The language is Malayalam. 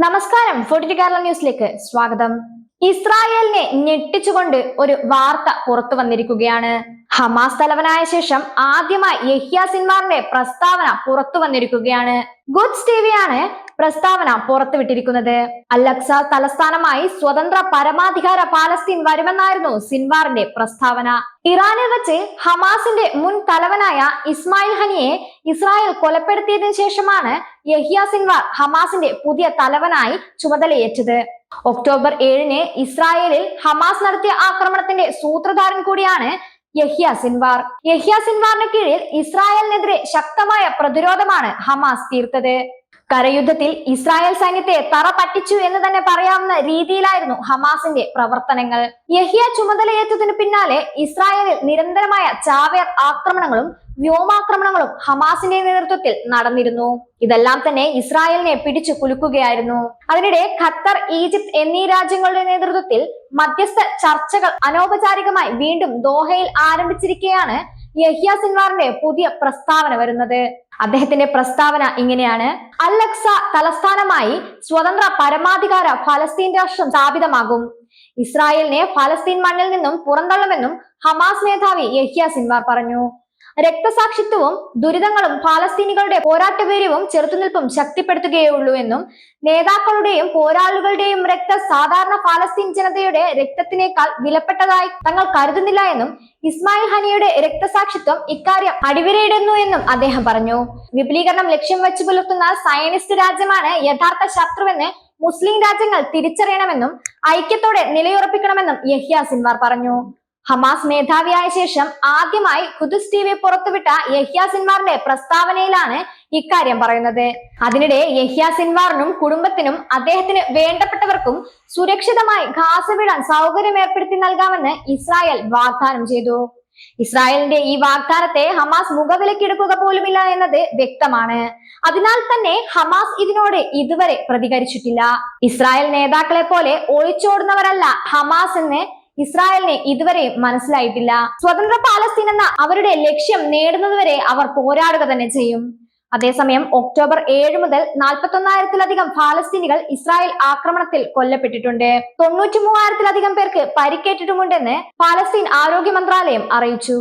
നമസ്കാരം. ഫോർട്ടി കേരള ന്യൂസിലേക്ക് സ്വാഗതം. ഇസ്രായേലിനെ ഞെട്ടിച്ചുകൊണ്ട് ഒരു വാർത്ത പുറത്തു വന്നിരിക്കുകയാണ്. ഹമാസ് തലവനായ ശേഷം ആദ്യമായി യഹ്യ സിൻവാറിന്റെ പ്രസ്താവന പുറത്തു വന്നിരിക്കുകയാണ്. ഗുഡ്സ് ടിവിയാണ് പ്രസ്താവന പുറത്തുവിട്ടിരിക്കുന്നത് അലക്സ തലസ്ഥാനമായി സ്വതന്ത്ര പരമാധികാര പാലസ്തീൻ വരുമെന്നായിരുന്നു സിൻവാറിന്റെ പ്രസ്താവന. ഇറാനിൽ വെച്ച് ഹമാസിന്റെ മുൻ തലവനായ ഇസ്മായിൽ ഹനിയെ ഇസ്രായേൽ കൊലപ്പെടുത്തിയതിനു ശേഷമാണ് യഹിയ സിൻവാർ ഹമാസിന്റെ പുതിയ തലവനായി ചുമതലയേറ്റത്. ഒക്ടോബർ ഏഴിന് ഇസ്രായേലിൽ ഹമാസ് നടത്തിയ ആക്രമണത്തിന്റെ സൂത്രധാരൻ കൂടിയാണ് യഹ്യ സിൻവാർ. യഹ്യ സിൻവാറിന് കീഴിൽ ഇസ്രായേലിനെതിരെ ശക്തമായ പ്രതിരോധമാണ് ഹമാസ് തീർത്തത്. കരയുദ്ധത്തിൽ ഇസ്രായേൽ സൈന്യത്തെ തറ പറ്റിച്ചു എന്ന് തന്നെ പറയാവുന്ന രീതിയിലായിരുന്നു ഹമാസിന്റെ പ്രവർത്തനങ്ങൾ. യഹിയ ചുമതലയേറ്റതിന് പിന്നാലെ ഇസ്രായേലിൽ നിരന്തരമായ ചാവേർ ആക്രമണങ്ങളും വ്യോമാക്രമണങ്ങളും ഹമാസിന്റെ നേതൃത്വത്തിൽ നടന്നിരുന്നു. ഇതെല്ലാം തന്നെ ഇസ്രായേലിനെ പിടിച്ചു കുലുക്കുകയായിരുന്നു. അതിനിടെ ഖത്തർ ഈജിപ്ത് എന്നീ രാജ്യങ്ങളുടെ നേതൃത്വത്തിൽ മധ്യസ്ഥ ചർച്ചകൾ അനൗപചാരികമായി വീണ്ടും ദോഹയിൽ ആരംഭിച്ചിരിക്കെയാണ് യഹ്യ സിൻവാറിന്റെ പുതിയ പ്രസ്താവന വരുന്നത്. അദ്ദേഹത്തിന്റെ പ്രസ്താവന ഇങ്ങനെയാണ്. അല്ലക്സ തലസ്ഥാനമായി സ്വതന്ത്ര പരമാധികാര ഫലസ്തീൻ രാഷ്ട്രം സ്ഥാപിതമാകും. ഇസ്രായേലിനെ ഫലസ്തീൻ മണ്ണിൽ നിന്നും പുറന്തള്ളുമെന്നും ഹമാസ് മേധാവി യഹ്യ സിൻവാർ പറഞ്ഞു. രക്തസാക്ഷിത്വവും ദുരിതങ്ങളും ഫലസ്തീനികളുടെ പോരാട്ടവീര്യവും ചെറുത്തുനിൽപ്പും ശക്തിപ്പെടുത്തുകയുള്ളൂ എന്നും നേതാക്കളുടെയും പോരാളികളുടെയും രക്ത സാധാരണ ഫലസ്തീൻ ജനതയുടെ രക്തത്തിനേക്കാൾ വിലപ്പെട്ടതായി തങ്ങൾ കരുതുന്നില്ല എന്നും ഇസ്മായിൽ ഹനിയുടെ രക്തസാക്ഷിത്വം ഇക്കാര്യം അടിവരയിടുന്നു എന്നും അദ്ദേഹം പറഞ്ഞു. വിപുലീകരണം ലക്ഷ്യം വെച്ച് പുലർത്തുന്ന സയനിസ്റ്റ് രാജ്യമാണ് യഥാർത്ഥ ശത്രുവെന്ന് മുസ്ലിം രാജ്യങ്ങൾ തിരിച്ചറിയണമെന്നും ഐക്യത്തോടെ നിലയുറപ്പിക്കണമെന്നും യഹ്യ സിൻവാർ പറഞ്ഞു. ഹമാസ് മേധാവിയായ ശേഷം ആദ്യമായി ഖുദുസ് ടി വി പുറത്തുവിട്ട യഹ്യ സിൻവാറിന്റെ പ്രസ്താവനയിലാണ് ഇക്കാര്യം പറയുന്നത്. അതിനിടെ യഹ്യ സിൻവാറിനും കുടുംബത്തിനും അദ്ദേഹത്തിന് വേണ്ടപ്പെട്ടവർക്കും സുരക്ഷിതമായി ഖാസ വിടാൻ സൗകര്യം ഏർപ്പെടുത്തി നൽകാമെന്ന് ഇസ്രായേൽ വാഗ്ദാനം ചെയ്തു. ഇസ്രായേലിന്റെ ഈ വാഗ്ദാനത്തെ ഹമാസ് മുഖവിലക്കെടുക്കുക പോലുമില്ല എന്നത് വ്യക്തമാണ്. അതിനാൽ തന്നെ ഹമാസ് ഇതിനോട് ഇതുവരെ പ്രതികരിച്ചിട്ടില്ല. ഇസ്രായേൽ നേതാക്കളെ പോലെ ഒളിച്ചോടുന്നവരല്ല ഹമാസ് എന്ന് ഇസ്രായേലിനെ ഇതുവരെ മനസ്സിലായിട്ടില്ല. സ്വതന്ത്ര പാലസ്തീൻ എന്ന അവരുടെ ലക്ഷ്യം നേടുന്നതുവരെ അവർ പോരാടുക തന്നെ ചെയ്യും. അതേസമയം ഒക്ടോബർ ഏഴ് മുതൽ നാൽപ്പത്തി ഒന്നായിരത്തിലധികം ഫാലസ്തീനികൾ ഇസ്രായേൽ ആക്രമണത്തിൽ കൊല്ലപ്പെട്ടിട്ടുണ്ട്. തൊണ്ണൂറ്റി മൂവായിരത്തിലധികം പേർക്ക് പരിക്കേറ്റിട്ടുമുണ്ടെന്ന് ഫാലസ്തീൻ ആരോഗ്യ മന്ത്രാലയം അറിയിച്ചു.